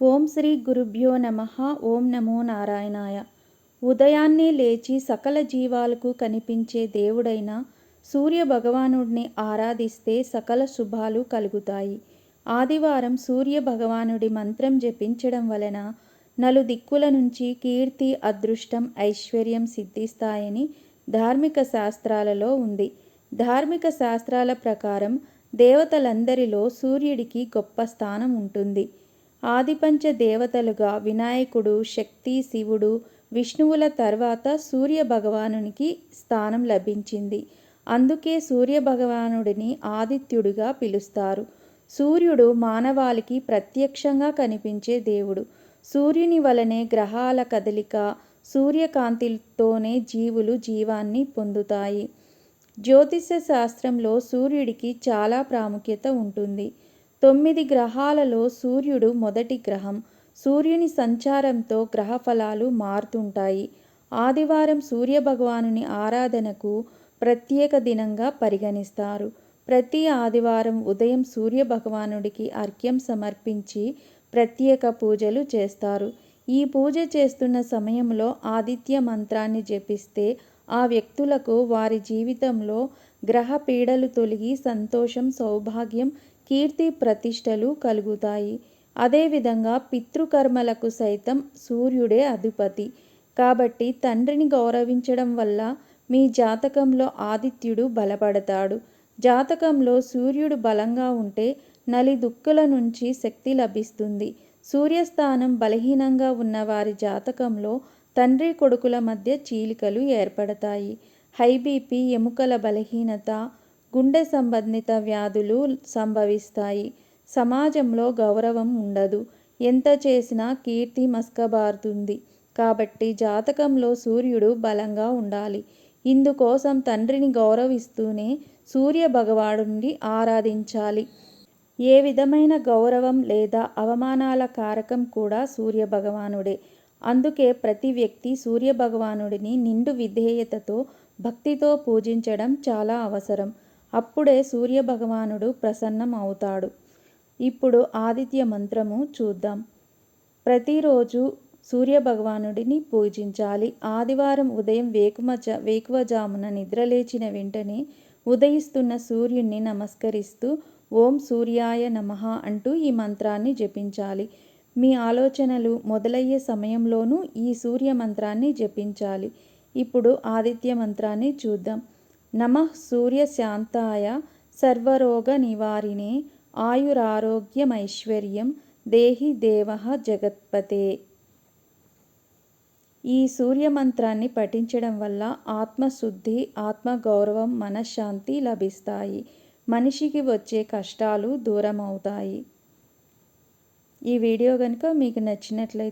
ఓం శ్రీ గురుభ్యో నమ ఓం నమో నారాయణాయ. ఉదయాన్నే లేచి సకల జీవాలకు కనిపించే దేవుడైన సూర్య భగవానుడిని ఆరాధిస్తే సకల శుభాలు కలుగుతాయి. ఆదివారం సూర్య భగవానుడి మంత్రం జపించడం వలన నలు దిక్కుల నుంచి కీర్తి అదృష్టం ఐశ్వర్యం సిద్ధిస్తాయని ధార్మిక శాస్త్రాలలో ఉంది. ధార్మిక శాస్త్రాల ప్రకారం దేవతలందరిలో సూర్యుడికి గొప్ప స్థానం ఉంటుంది. ఆదిపంచ దేవతలుగా వినాయకుడు శక్తి శివుడు విష్ణువుల తర్వాత సూర్య భగవానునికి స్థానం లభించింది. అందుకే సూర్య భగవానుడిని ఆదిత్యుడిగా పిలుస్తారు. సూర్యుడు మానవాళికి ప్రత్యక్షంగా కనిపించే దేవుడు. సూర్యుని వలనే గ్రహాల కదలిక సూర్యకాంతితోనే జీవులు జీవాన్ని పొందుతాయి. జ్యోతిష శాస్త్రంలో సూర్యుడికి చాలా ప్రాముఖ్యత ఉంటుంది. తొమ్మిది గ్రహాలలో సూర్యుడు మొదటి గ్రహం. సూర్యుని సంచారంతో గ్రహ ఫలాలు మారుతుంటాయి. ఆదివారం సూర్య భగవానుని ఆరాధనకు ప్రత్యేక దినంగా పరిగణిస్తారు. ప్రతి ఆదివారం ఉదయం సూర్య భగవానుడికి అర్ఘ్యం సమర్పించి ప్రత్యేక పూజలు చేస్తారు. ఈ పూజ చేస్తున్న సమయంలో ఆదిత్య మంత్రాన్ని జపిస్తే ఆ వ్యక్తులకు వారి జీవితంలో గ్రహ పీడలు తొలగి సంతోషం సౌభాగ్యం కీర్తి ప్రతిష్టలు కలుగుతాయి. అదేవిధంగా పితృకర్మలకు సైతం సూర్యుడే అధిపతి. కాబట్టి తండ్రిని గౌరవించడం వల్ల మీ జాతకంలో ఆదిత్యుడు బలపడతాడు. జాతకంలో సూర్యుడు బలంగా ఉంటే నలి దుక్కుల నుంచి శక్తి లభిస్తుంది. సూర్యస్థానం బలహీనంగా ఉన్న వారి జాతకంలో తండ్రి కొడుకుల మధ్య చీలికలు ఏర్పడతాయి. హై బీపీ ఎముకల బలహీనత గుండె సంబంధిత వ్యాధులు సంభవిస్తాయి. సమాజంలో గౌరవం ఉండదు. ఎంత చేసినా కీర్తి మస్కబారుతుంది. కాబట్టి జాతకంలో సూర్యుడు బలంగా ఉండాలి. ఇందుకోసం తండ్రిని గౌరవిస్తూనే సూర్య భగవానుడిని ఆరాధించాలి. ఏ విధమైన గౌరవం లేదా అవమానాల కారకం కూడా సూర్య భగవానుడే. అందుకే ప్రతి వ్యక్తి సూర్య భగవానుడిని నిండు విధేయతతో భక్తితో పూజించడం చాలా అవసరం. అప్పుడే సూర్య భగవానుడు ప్రసన్నం అవుతాడు. ఇప్పుడు ఆదిత్య మంత్రము చూద్దాం. ప్రతిరోజు సూర్య భగవానుడిని పూజించాలి. ఆదివారం ఉదయం వేకుమజ వేకువజామున నిద్రలేచిన వెంటనే ఉదయిస్తున్న సూర్యుణ్ణి నమస్కరిస్తూ ఓం సూర్యాయ నమ అంటూ ఈ మంత్రాన్ని జపించాలి. మీ ఆలోచనలు మొదలయ్యే సమయంలోనూ ఈ సూర్య మంత్రాన్ని జపించాలి. ఇప్పుడు ఆదిత్య మంత్రాన్ని చూద్దాం. నమ సూర్య శాంతాయ సర్వరోగ నివారిణే ఆయురారోగ్యమైశ్వర్యం దేహి దేవ జగత్పతే. ఈ సూర్య మంత్రాన్ని పఠించడం వల్ల ఆత్మశుద్ధి ఆత్మగౌరవం మనశ్శాంతి లభిస్తాయి. మనిషికి వచ్చే కష్టాలు దూరం అవుతాయి ఈ వీడియో కనుక మీకు నచ్చినట్లయితే